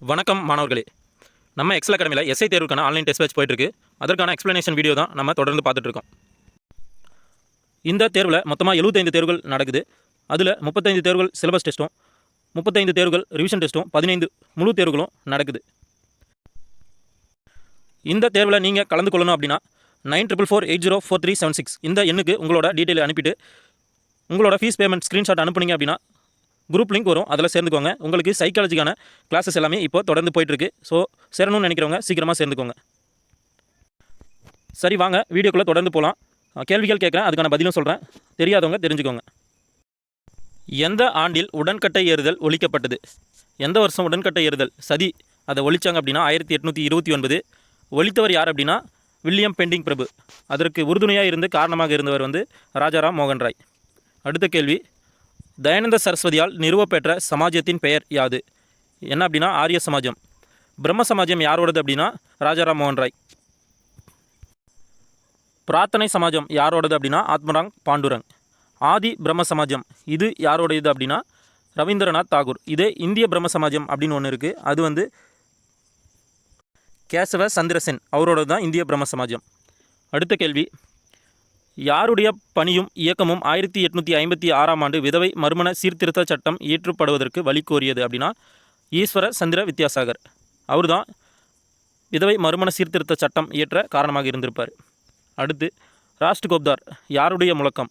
வணக்கம் மாணவர்களே. நம்ம எக்ஸல் அகாடமியில் எஸ்ஐ தேர்வுக்கான ஆன்லைன் டெஸ்ட் பேட்ச் போயிட்டுருக்கு அதற்கான எக்ஸ்ப்ளனேஷன் வீடியோ தான் நம்ம தொடர்ந்து பார்த்துட்ருக்கோம் இந்த தேர்வில் மொத்தமாக 75 தேர்வுகள் நடக்குது. அதில் முப்பத்தைந்து தேர்வுகள் சிலபஸ் டெஸ்ட்டும் முப்பத்தைந்து தேர்வுகள் ரிவிஷன் டெஸ்ட்டும் பதினைந்து முழு தேர்வுகளும் நடக்குது. இந்த தேர்வில் நீங்கள் கலந்து கொள்ளணும் அப்படின்னா nine triple four eight zero four three seven six இந்த எண்ணுக்கு உங்களோட டீட்டெயில் அனுப்பிட்டு உங்களோட ஃபீஸ் பேமெண்ட் ஸ்க்ரீன்ஷாட் அனுப்புனீங்க அப்படின்னா குரூப் லிங்க் வரும். அதில் சேர்ந்துக்கோங்க. உங்களுக்கு சைக்காலஜிக்கான கிளாஸஸ் எல்லாமே இப்போ தொடர்ந்து போயிட்டுருக்கு. ஸோ சேரணும்னு நினைக்கிறவங்க சீக்கிரமாக சேர்ந்துக்கோங்க. சரி வாங்க. வீடியோக்குள்ளே தொடர்ந்து போகலாம் கேள்விகள் கேட்குறேன். அதுக்கான பதிலும் சொல்கிறேன் தெரியாதவங்க தெரிஞ்சுக்கோங்க. எந்த ஆண்டில் உடன்கட்டை ஏறுதல் ஒழிக்கப்பட்டது? எந்த வருஷம் உடன்கட்டை ஏறுதல்? சதி அதை ஒழிச்சாங்க அப்படின்னா ஆயிரத்தி எட்நூற்றி இருபத்தி ஒன்பது. ஒழித்தவர் யார் அப்படின்னா வில்லியம் பெண்டிங் பிரபு. அதற்கு உறுதுணையாக இருந்து காரணமாக இருந்தவர் வந்து ராஜாராம் மோகன் ராய் அடுத்த கேள்வி. தயானந்த சரஸ்வதியால் நிறுவப்பெற்ற சமாஜத்தின் பெயர் யாது. என்ன அப்படின்னா ஆரிய சமாஜம். பிரம்ம சமாஜம் யாரோடது அப்படின்னா ராஜாராம் மோகன் ராய். பிரார்த்தனை சமாஜம் யாரோடது அப்படின்னா ஆத்மராங் பாண்டுரங். ஆதி பிரம்ம சமாஜம் இது யாரோடையது அப்படின்னா ரவீந்திரநாத் தாகூர். இதே இந்திய பிரம்ம சமாஜம் அப்படின்னு ஒன்று இருக்குது அது வந்து கேசவ சந்திரசென் அவரோடது தான் இந்திய பிரம்ம சமாஜம். அடுத்த கேள்வி. யாருடைய பணியும் இயக்கமும் ஆயிரத்தி எட்நூற்றி ஐம்பத்தி ஆறாம் ஆண்டு விதவை மறுமண சீர்திருத்த சட்டம் இயற்றப்படுவதற்கு வழி கோரியது அப்படின்னா ஈஸ்வர சந்திர வித்யாசாகர். அவர்தான் விதவை மறுமண சீர்திருத்த சட்டம் இயற்ற காரணமாக இருந்திருப்பார். அடுத்து ராஷ்ட் கோப்தார் யாருடைய முழக்கம்?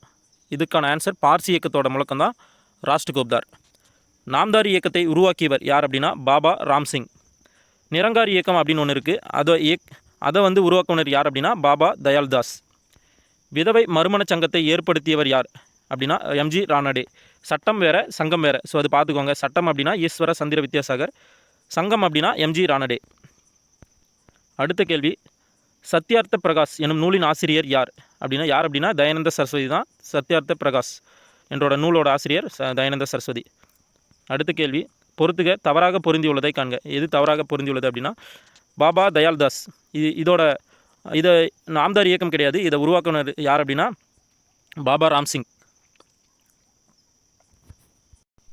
இதுக்கான ஆன்சர் பார்சி இயக்கத்தோட முழக்கம் தான் ராஷ்ட் கோப்தார். நாம்தாரி இயக்கத்தை உருவாக்கியவர் யார் அப்படின்னா பாபா ராம்சிங். நிரங்காரி இயக்கம் அப்படின்னு ஒன்று இருக்குது அதை இயக் அதை வந்து உருவாக்குனர் யார் அப்படின்னா பாபா தயால்தாஸ். விதவை மறுமண சங்கத்தை ஏற்படுத்தியவர் யார்? அப்படின்னா எம்ஜி ராணடே. சட்டம் வேற சங்கம் வேற. ஸோ அது பார்த்துக்கோங்க. சட்டம் அப்படின்னா ஈஸ்வர சந்திர வித்யாசாகர். சங்கம் அப்படின்னா எம்ஜி ராணடே. அடுத்த கேள்வி. சத்யார்த்த பிரகாஷ் எனும் நூலின் ஆசிரியர் யார்? அப்படின்னா யார் அப்படின்னா தயானந்த சரஸ்வதி தான் சத்யார்த்த பிரகாஷ் என்றோட நூலோட ஆசிரியர் ச- தயானந்த சரஸ்வதி. அடுத்த கேள்வி. பொறுத்துக தவறாக பொருந்தியுள்ளதை காண்க. எது தவறாக பொருந்தியுள்ளது அப்படின்னா பாபா தயால்தாஸ். இது இதோட இதை நாம்தார் இயக்கம் கிடையாது. இதை உருவாக்குனர் யார் அப்படின்னா பாபா ராம்சிங்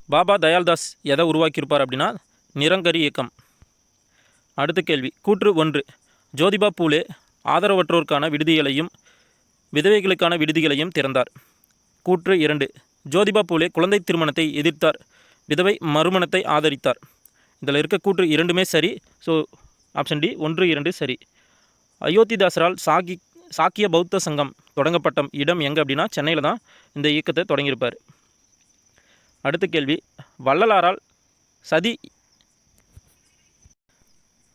பாபா தயால்தாஸ் எதை உருவாக்கியிருப்பார் அப்படின்னா நிரங்கரி இயக்கம். அடுத்த கேள்வி. கூற்று ஒன்று. ஜோதிபா பூலே ஆதரவற்றோருக்கான விடுதிகளையும் விதவைகளுக்கான விடுதிகளையும் திறந்தார். கூற்று இரண்டு. ஜோதிபா பூலே குழந்தை திருமணத்தை எதிர்த்தார். விதவை மறுமணத்தை ஆதரித்தார். இதில் இருக்க கூற்று இரண்டுமே சரி. ஸோ ஆப்ஷன் டி ஒன்று இரண்டு சரி. அயோத்திதாசரால் சாகி சாக்கிய பௌத்த சங்கம் தொடங்கப்பட்ட இடம் எங்கே அப்படின்னா சென்னையில் தான் இந்த இயக்கத்தை தொடங்கியிருப்பார். அடுத்த கேள்வி வள்ளலாரால் சதி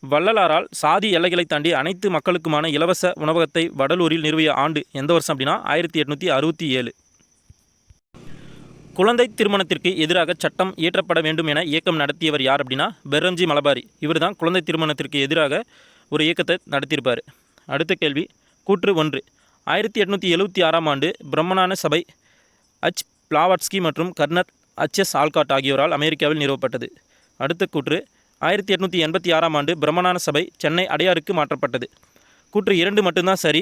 வள்ளலாரால் சாதி எல்லைகளை தாண்டி அனைத்து மக்களுக்குமான இலவச உணவகத்தை வடலூரில் நிறுவிய ஆண்டு எந்த வருஷம் அப்படின்னா ஆயிரத்தி எட்நூற்றி அறுபத்தி ஏழு. குழந்தை திருமணத்திற்கு எதிராக சட்டம் இயற்றப்பட வேண்டும் என இயக்கம் நடத்தியவர் யார் அப்படின்னா பெர்ரம்ஜி மலபாரி. இவர் தான் குழந்தை திருமணத்திற்கு எதிராக ஒரு இயக்கத்தை நடத்தியிருப்பார். அடுத்த கேள்வி கூற்று ஒன்று. ஆயிரத்தி எட்நூற்றி எழுபத்தி ஆறாம் ஆண்டு பிரம்மணான சபை அச். பிளாவட்ஸ்கி மற்றும் கர்னத் அச்எஸ் ஆல்காட் ஆகியோரால் அமெரிக்காவில் நிறுவப்பட்டது. அடுத்த கூற்று ஆயிரத்தி எட்நூற்றி எண்பத்தி ஆறாம் ஆண்டு பிரம்மணான சபை சென்னை அடையாருக்கு மாற்றப்பட்டது. கூற்று இரண்டு மட்டும்தான் சரி.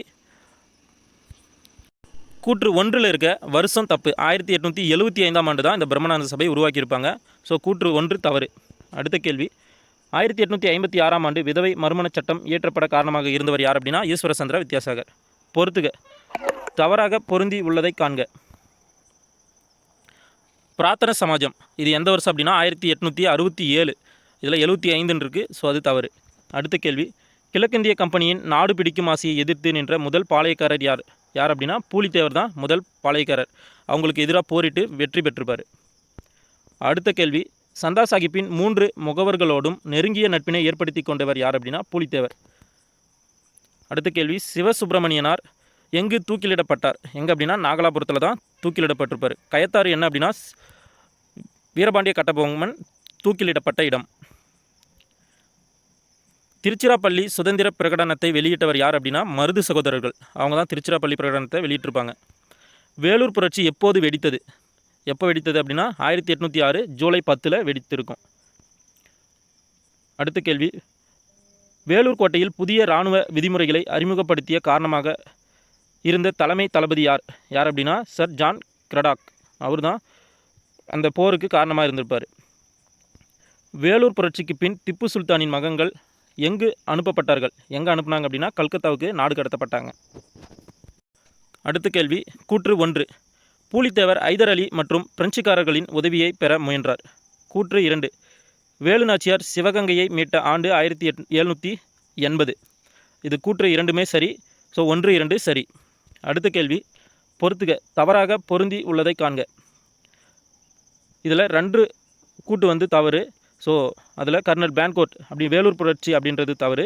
கூற்று ஒன்றில் இருக்க வருஷம் தப்பு. ஆயிரத்தி எட்நூற்றி எழுபத்தி ஐந்தாம் ஆண்டு தான் இந்த பிரம்மணான சபை உருவாக்கியிருப்பாங்க. ஸோ கூற்று ஒன்று தவறு. அடுத்த கேள்வி ஆயிரத்தி எட்நூற்றி ஐம்பத்தி ஆறாம் ஆண்டு விதவை மறுமண சட்டம் இயற்றப்பட காரணமாக இருந்தவர் யார் அப்படின்னா ஈஸ்வர சந்திர வித்யாசாகர். பொறுத்துக. தவறாக பொருந்தி உள்ளதை காண்க. பிரார்த்தன சமாஜம். இது எந்த வருஷம் அப்படின்னா ஆயிரத்தி எட்நூற்றி அறுபத்தி ஏழு. இதில் எழுபத்தி ஐந்துன்னு இருக்குது ஸோ அது தவறு. அடுத்த கேள்வி. கிழக்கிந்திய கம்பெனியின் நாடு பிடிக்கும் ஆசையை எதிர்த்து நின்ற முதல் பாளையக்காரர் யார்? யார் அப்படின்னா பூலித்தேவர் தான் முதல் பாளையக்காரர். அவங்களுக்கு எதிராக போரிட்டு வெற்றி பெற்றிருப்பார். அடுத்த கேள்வி. சந்தா சாஹிப்பின் மூன்று முகவர்களோடும் நெருங்கிய நட்பினை ஏற்படுத்தி கொண்டவர் யார் அப்படின்னா பூலித்தேவர். அடுத்த கேள்வி சிவசுப்பிரமணியனார் எங்கு தூக்கிலிடப்பட்டார்? எங்கே அப்படின்னா நாகலாபுரத்தில் தான் தூக்கிலிடப்பட்டிருப்பார். கயத்தாறு என்ன அப்படின்னா வீரபாண்டிய கட்டபொம்மன் தூக்கிலிடப்பட்ட இடம். திருச்சிராப்பள்ளி சுதந்திர பிரகடனத்தை வெளியிட்டவர் யார் அப்படின்னா மருது சகோதரர்கள். அவங்க தான் திருச்சிராப்பள்ளி பிரகடனத்தை வெளியிட்டிருப்பாங்க. வேலூர் புரட்சி எப்போது வெடித்தது? எப்போ வெடித்தது அப்படின்னா ஆயிரத்தி எட்நூற்றி ஆறு ஜூலை பத்தில் வெடித்திருக்கும். அடுத்த கேள்வி. வேலூர் கோட்டையில் புதிய இராணுவ விதிமுறைகளை அறிமுகப்படுத்திய காரணமாக இருந்த தலைமை தளபதி யார்? யார் அப்படின்னா சர் ஜான் கிரடாக். அவர் தான் அந்த போருக்கு காரணமாக இருந்திருப்பார். வேலூர் புரட்சிக்கு பின் திப்பு சுல்தானின் மகன்கள் எங்கு அனுப்பப்பட்டார்கள்? எங்கே அனுப்புனாங்க அப்படின்னா கல்கத்தாவுக்கு நாடு கடத்தப்பட்டாங்க. அடுத்த கேள்வி. கூற்று ஒன்று. பூலித்தேவர் ஐதர் அலி மற்றும் பிரெஞ்சுக்காரர்களின் உதவியை பெற முயன்றார். கூற்று இரண்டு. வேலு நாச்சியார் சிவகங்கையை மீட்ட ஆண்டு ஆயிரத்தி எட் எழுநூற்றி எண்பது. இது கூற்று இரண்டுமே சரி ஸோ ஒன்று இரண்டு சரி. அடுத்த கேள்வி. பொறுத்துக. தவறாக பொருந்தி உள்ளதை காண்க. இதில் ரெண்டு கூட்டு வந்து தவறு ஸோ அதில் கர்னல் பேன்கோட் அப்படி வேலூர் புரட்சி அப்படின்றது தவறு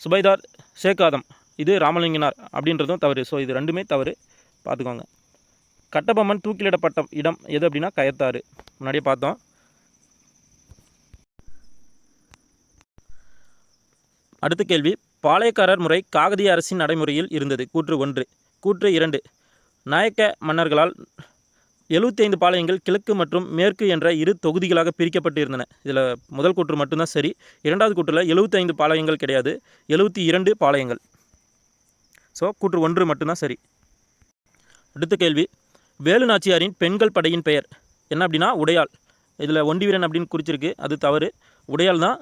சுபைதார் சேகாதம் இது ராமலிங்கனார் அப்படின்றதும் தவறு ஸோ இது ரெண்டுமே தவறு. பார்த்துக்கோங்க. கட்டபொம்மன் தூக்கிலிடப்பட்ட இடம் எது அப்படின்னா கயத்தாறு. முன்னாடியே பார்த்தோம். அடுத்த கேள்வி. பாளையக்காரர் முறை காகதிய அரசின் நடைமுறையில் இருந்தது. கூற்று ஒன்று. கூற்று இரண்டு. நாயக்க மன்னர்களால் 75 பாளையங்கள் கிழக்கு மற்றும் மேற்கு என்ற இரு தொகுதிகளாக பிரிக்கப்பட்டு இருந்தன இதில் முதல் கூற்று மட்டும்தான் சரி. இரண்டாவது கூற்றில் 75 பாளையங்கள் கிடையாது. எழுபத்தி இரண்டு பாளையங்கள். ஸோ கூற்று ஒன்று மட்டும்தான் சரி. அடுத்த கேள்வி. வேலு நாச்சியாரின் பெண்கள் படையின் பெயர். என்ன அப்படின்னா உடையாள். இதில் ஒண்டிவீரன் அப்படின்னு குறிச்சிருக்கு. அது தவறு. உடையாள் தான்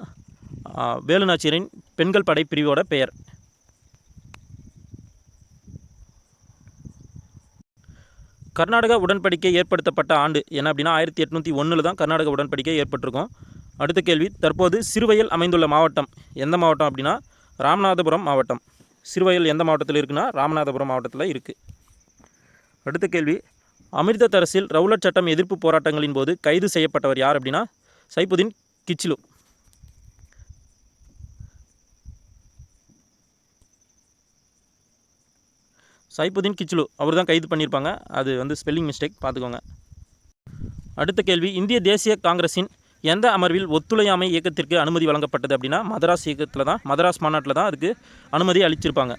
வேலு நாச்சியாரின் பெண்கள் படை பிரிவோட பெயர். கர்நாடக உடன்படிக்கை ஏற்படுத்தப்பட்ட ஆண்டு என்ன அப்படின்னா ஆயிரத்தி எட்நூற்றி ஒன்றில் தான் கர்நாடக உடன்படிக்கை ஏற்பட்டிருக்கும். அடுத்த கேள்வி தற்போது சிறுவயல் அமைந்துள்ள மாவட்டம் எந்த மாவட்டம் அப்படின்னா ராமநாதபுரம் மாவட்டம். சிறுவயல் எந்த மாவட்டத்தில் இருக்குன்னா ராமநாதபுரம் மாவட்டத்தில் இருக்குது அடுத்த கேள்வி அமிர்தசரஸில் ரவுலட் சட்டம் எதிர்ப்பு போராட்டங்களின் போது கைது செய்யப்பட்டவர் யார் அப்படின்னா சைபுதீன் கிச்சிலு. சைபுதீன் கிச்லு அவர் தான் கைது பண்ணியிருப்பாங்க. அது வந்து ஸ்பெல்லிங் மிஸ்டேக் பார்த்துக்கோங்க. அடுத்த கேள்வி இந்திய தேசிய காங்கிரஸின் எந்த அமர்வில் ஒத்துழையாமை இயக்கத்திற்கு அனுமதி வழங்கப்பட்டது அப்படின்னா மதராஸ் இயக்கத்தில் தான் மதராஸ் மாநாட்டில் தான் அதுக்கு அனுமதி அளிச்சிருப்பாங்க.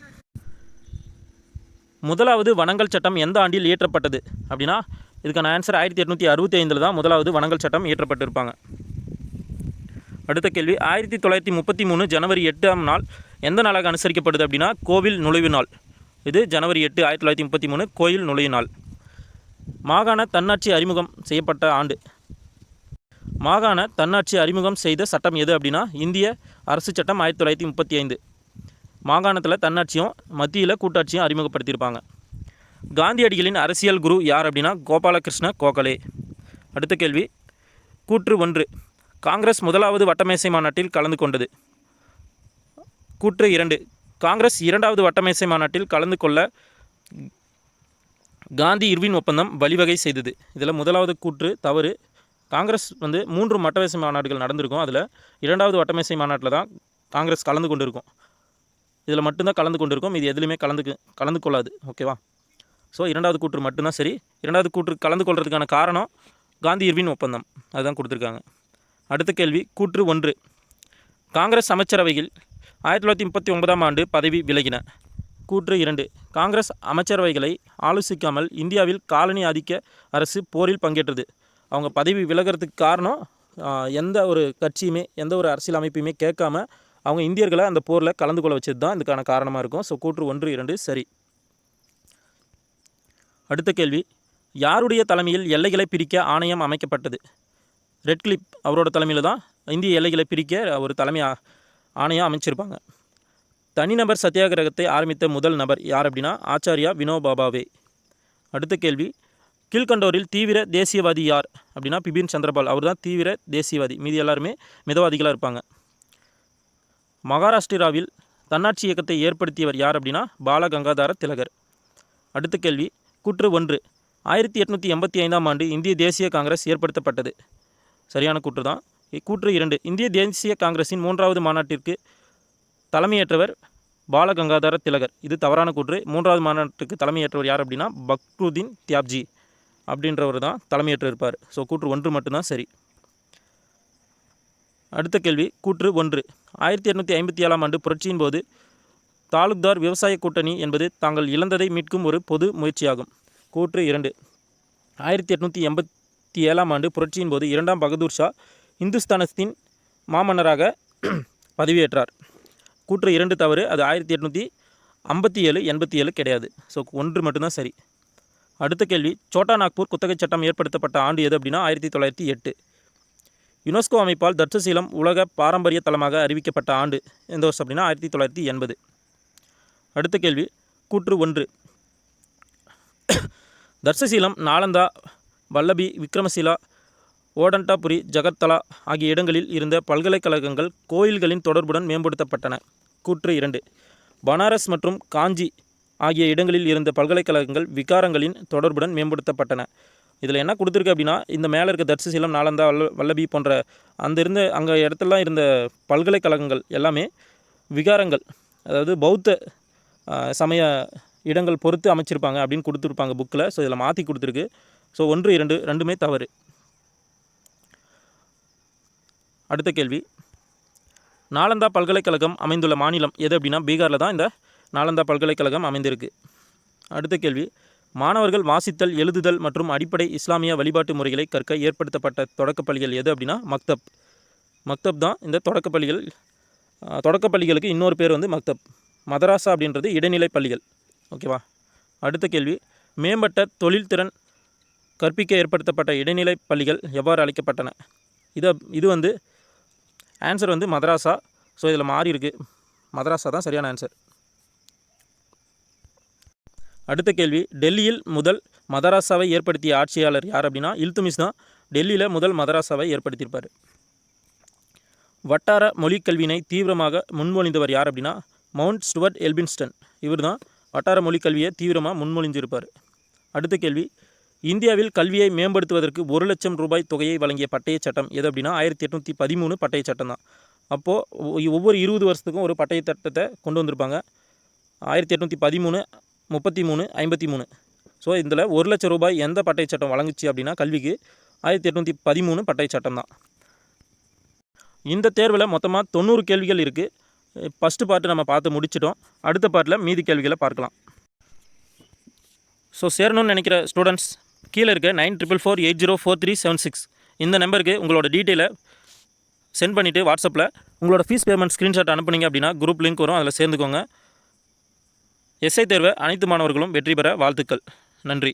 முதலாவது வனங்கள் சட்டம் எந்த ஆண்டில் இயற்றப்பட்டது? அப்படின்னா இதுக்கான ஆன்சர் ஆயிரத்தி எட்நூற்றி அறுபத்தி ஐந்தில் தான் முதலாவது வனங்கள் சட்டம் இயற்றப்பட்டிருப்பாங்க. அடுத்த கேள்வி ஆயிரத்தி தொள்ளாயிரத்தி முப்பத்தி மூணு ஜனவரி எட்டாம் நாள் எந்த நாளாக அனுசரிக்கப்படுது அப்படின்னா கோவில் நுழைவு நாள். இது ஜனவரி எட்டு ஆயிரத்தி தொள்ளாயிரத்தி முப்பத்தி மூணு கோயில் நுழைவு நாள். மாகாண தன்னாட்சி அறிமுகம் செய்யப்பட்ட ஆண்டு. மாகாண தன்னாட்சி அறிமுகம் செய்த சட்டம் எது அப்படின்னா இந்திய அரசு சட்டம் ஆயிரத்தி தொள்ளாயிரத்தி முப்பத்தி ஐந்து. மாகாணத்தில் தன்னாட்சியும் மத்தியில் கூட்டாட்சியும் அறிமுகப்படுத்தியிருப்பாங்க. காந்தியடிகளின் அரசியல் குரு யார் அப்படின்னா கோபாலகிருஷ்ண கோகலே. அடுத்த கேள்வி. கூற்று ஒன்று. காங்கிரஸ் முதலாவது வட்டமேசை மாநாட்டில் கலந்து கொண்டது. கூற்று இரண்டு. காங்கிரஸ் இரண்டாவது வட்டமேசை மாநாட்டில் கலந்து கொள்ள காந்தி இர்வின் ஒப்பந்தம் வழிவகை செய்தது. இதில் முதலாவது கூற்று தவறு. காங்கிரஸ் வந்து மூன்று வட்டமேசை மாநாடுகள் நடந்திருக்கும். அதில் இரண்டாவது வட்டமேசை மாநாட்டில் தான் காங்கிரஸ் கலந்து கொண்டிருக்கும். இதில் மட்டும்தான் கலந்து கொண்டிருக்கும். இது எதுலையுமே கலந்து கலந்து கொள்ளாது ஓகேவா ஸோ இரண்டாவது கூற்று மட்டும்தான் சரி. இரண்டாவது கூற்று கலந்து கொள்கிறதுக்கான காரணம் காந்தி இர்வின் ஒப்பந்தம். அதுதான் கொடுத்துருக்காங்க. அடுத்த கேள்வி கூற்று ஒன்று. காங்கிரஸ் அமைச்சரவையில் ஆயிரத்தி தொள்ளாயிரத்தி முப்பத்தி ஒன்பதாம் ஆண்டு பதவி விலகின. கூற்று இரண்டு. காங்கிரஸ் அமைச்சரவைகளை ஆலோசிக்காமல் இந்தியாவில் காலனி ஆதிக்க அரசு போரில் பங்கேற்றது. அவங்க பதவி விலகிறதுக்கு காரணம் எந்த ஒரு கட்சியுமே எந்த ஒரு அரசியல் அமைப்பையுமே கேட்காம அவங்க இந்தியர்களை அந்த போரில் கலந்து கொள்ள வச்சது தான் இதுக்கான காரணமாக இருக்கும். ஸோ கூற்று ஒன்று இரண்டு சரி. அடுத்த கேள்வி. யாருடைய தலைமையில் எல்லைகளை பிரிக்க ஆணையம் அமைக்கப்பட்டது? ரெட் கிளிப் அவரோட தலைமையில் தான் இந்திய எல்லைகளை பிரிக்க ஒரு தலைமை ஆணையம் அமைச்சிருப்பாங்க. தனிநபர் சத்தியாகிரகத்தை ஆரம்பித்த முதல் நபர் யார் அப்படின்னா ஆச்சாரியா வினோபாபாவே. அடுத்த கேள்வி. கீழ்கண்டோரில் தீவிர தேசியவாதி யார் அப்படின்னா பிபின் சந்திரபால். அவர் தான் தீவிர தேசியவாதி. மீதி எல்லாருமே மிதவாதிகளாக இருப்பாங்க. மகாராஷ்டிராவில் தன்னாட்சி இயக்கத்தை ஏற்படுத்தியவர் யார் அப்படின்னா பாலகங்காதார திலகர். அடுத்த கேள்வி கூற்று ஒன்று. ஆயிரத்தி எட்நூற்றி எண்பத்தி ஐந்தாம் ஆண்டு இந்திய தேசிய காங்கிரஸ் ஏற்படுத்தப்பட்டது. சரியான கூற்று தான். கூற்று இரண்டு. இந்திய தேசிய காங்கிரஸின் மூன்றாவது மாநாட்டிற்கு தலைமையேற்றவர் பாலகங்காதார திலகர். இது தவறான கூற்று. மூன்றாவது மாநாட்டுக்கு தலைமையேற்றவர் யார் அப்படின்னா பக்ருதீன் தியாப்ஜி. அப்படின்றவர் தான் தலைமையேற்று இருப்பார் ஸோ கூற்று ஒன்று மட்டும்தான் சரி. அடுத்த கேள்வி கூற்று ஒன்று. ஆயிரத்தி எட்நூற்றி ஐம்பத்தி ஏழாம் ஆண்டு புரட்சியின் போது தாலுக்தார் விவசாய கூட்டணி என்பது தாங்கள் இழந்ததை மீட்கும் ஒரு பொது முயற்சியாகும். கூற்று இரண்டு. ஆயிரத்தி எட்நூற்றி எண்பத்தி ஏழாம் ஆண்டு புரட்சியின் போது இரண்டாம் பகதூர் ஷா இந்துஸ்தானத்தின் மாமன்னராக பதவியேற்றார். கூற்று இரண்டு தவறு அது ஆயிரத்தி எட்நூற்றி ஐம்பத்தி ஏழு எண்பத்தி ஏழு கிடையாது. ஸோ ஒன்று மட்டும்தான் சரி. அடுத்த கேள்வி சோட்டா நாக்பூர் குத்தகை சட்டம் ஏற்படுத்தப்பட்ட ஆண்டு எது அப்படின்னா ஆயிரத்தி தொள்ளாயிரத்தி எட்டு. யுனெஸ்கோ அமைப்பால் தட்சசீலம் உலக பாரம்பரிய தலமாக அறிவிக்கப்பட்ட ஆண்டு எந்த வருஷம் அப்படின்னா ஆயிரத்தி தொள்ளாயிரத்தி எண்பது. அடுத்த கேள்வி கூற்று ஒன்று. தட்சசீலம் நாலந்தா வல்லபி விக்ரமசீலா ஓடண்டாபுரி ஜகர்தலா ஆகிய இடங்களில் இருந்த பல்கலைக்கழகங்கள் கோயில்களின் தொடர்புடன் மேம்படுத்தப்பட்டன. கூற்று இரண்டு. பனாரஸ் மற்றும் காஞ்சி ஆகிய இடங்களில் இருந்த பல்கலைக்கழகங்கள் விகாரங்களின் தொடர்புடன் மேம்படுத்தப்பட்டன. இதில் என்ன கொடுத்துருக்கு அப்படின்னா இந்த மேலே இருக்க தட்சசீலம் நாலந்தா வல்ல வல்லபி போன்ற அந்த இருந்த அங்கே இடத்துலலாம் இருந்த பல்கலைக்கழகங்கள் எல்லாமே விகாரங்கள் அதாவது பௌத்த சமய இடங்கள் பொறுத்து அமைச்சிருப்பாங்க அப்படின்னு கொடுத்துருப்பாங்க புக்கில் ஸோ இதில் மாற்றி கொடுத்துருக்கு. ஸோ ஒன்று இரண்டு ரெண்டுமே தவறு. அடுத்த கேள்வி. நாலந்தா பல்கலைக்கழகம் அமைந்துள்ள மாநிலம் எது அப்படின்னா பீகாரில் தான் இந்த நாலந்தா பல்கலைக்கழகம் அமைந்திருக்கு. அடுத்த கேள்வி. மாணவர்கள் வாசித்தல் எழுதுதல் மற்றும் அடிப்படை இஸ்லாமிய வழிபாட்டு முறைகளை கற்க ஏற்படுத்தப்பட்ட தொடக்கப்பள்ளிகள் எது அப்படின்னா மக்தப். மக்தப் தான் இந்த தொடக்கப்பள்ளிகள். தொடக்கப்பள்ளிகளுக்கு இன்னொரு பேர் வந்து மக்தப். மதராசா அப்படின்றது இடைநிலை பள்ளிகள். ஓகேவா அடுத்த கேள்வி. மேம்பட்ட தொழில்திறன் கற்பிக்க ஏற்படுத்தப்பட்ட இடைநிலை பள்ளிகள் எவ்வாறு அழைக்கப்பட்டன? இது இது வந்து ஆன்சர் வந்து மதராசா ஸோ இதில் மாறி இருக்குது மதராசா தான் சரியான ஆன்சர் அடுத்த கேள்வி டெல்லியில் முதல் மதராசாவை ஏற்படுத்திய ஆட்சியாளர் யார் அப்படின்னா இல்துமிஸ் தான். டெல்லியில் முதல் மதராசாவை ஏற்படுத்தியிருப்பார். வட்டார மொழிக் கல்வியினை தீவிரமாக முன்மொழிந்தவர் யார் அப்படின்னா மவுண்ட் ஸ்டுவர்ட் எல்பின்ஸ்டன். இவர் தான் வட்டார மொழிக் கல்வியை தீவிரமாக முன்மொழிஞ்சிருப்பார். அடுத்த கேள்வி இந்தியாவில் கல்வியை மேம்படுத்துவதற்கு ஒரு லட்சம் ரூபாய் தொகையை வழங்கிய பட்டயச் சட்டம் எது அப்படின்னா ஆயிரத்தி எட்நூற்றி பதிமூணு பட்டய சட்டம் தான். அப்போது ஒவ்வொரு இருபது வருஷத்துக்கும் ஒரு பட்டய சட்டத்தை கொண்டு வந்திருப்பாங்க. ஆயிரத்தி எட்நூற்றி பதிமூணு முப்பத்தி மூணு ஐம்பத்தி மூணு. ஸோ இதில் ஒரு லட்சம் ரூபாய் எந்த பட்டை சட்டம் வழங்குச்சு அப்படின்னா கல்விக்கு ஆயிரத்தி எட்நூற்றி பதிமூணு பட்டை சட்டம் தான். இந்த தேர்வில் மொத்தமாக தொண்ணூறு கேள்விகள் இருக்குது ஃபஸ்ட்டு பார்ட்டு நம்ம பார்த்து முடிச்சிட்டோம். அடுத்த பார்ட்டில் மீதி கேள்விகளை பார்க்கலாம். ஸோ சேரணும்னு நினைக்கிற ஸ்டூடெண்ட்ஸ் கீழே இருக்க nine triple four eight zero four three seven six இந்த நம்பருக்கு உங்களோட டீட்டெயிலை சென்ட் பண்ணிவிட்டு வாட்ஸ்அப்பில் உங்களோட ஃபீஸ் பேமெண்ட் ஸ்க்ரீன்ஷாட் அனுப்புனீங்க அப்படின்னா குரூப் லிங்க் வரும். அதில் சேர்ந்துக்கோங்க. எஸ்ஐ தேர்வை அனைத்து மாணவர்களும் வெற்றி பெற வாழ்த்துக்கள். நன்றி.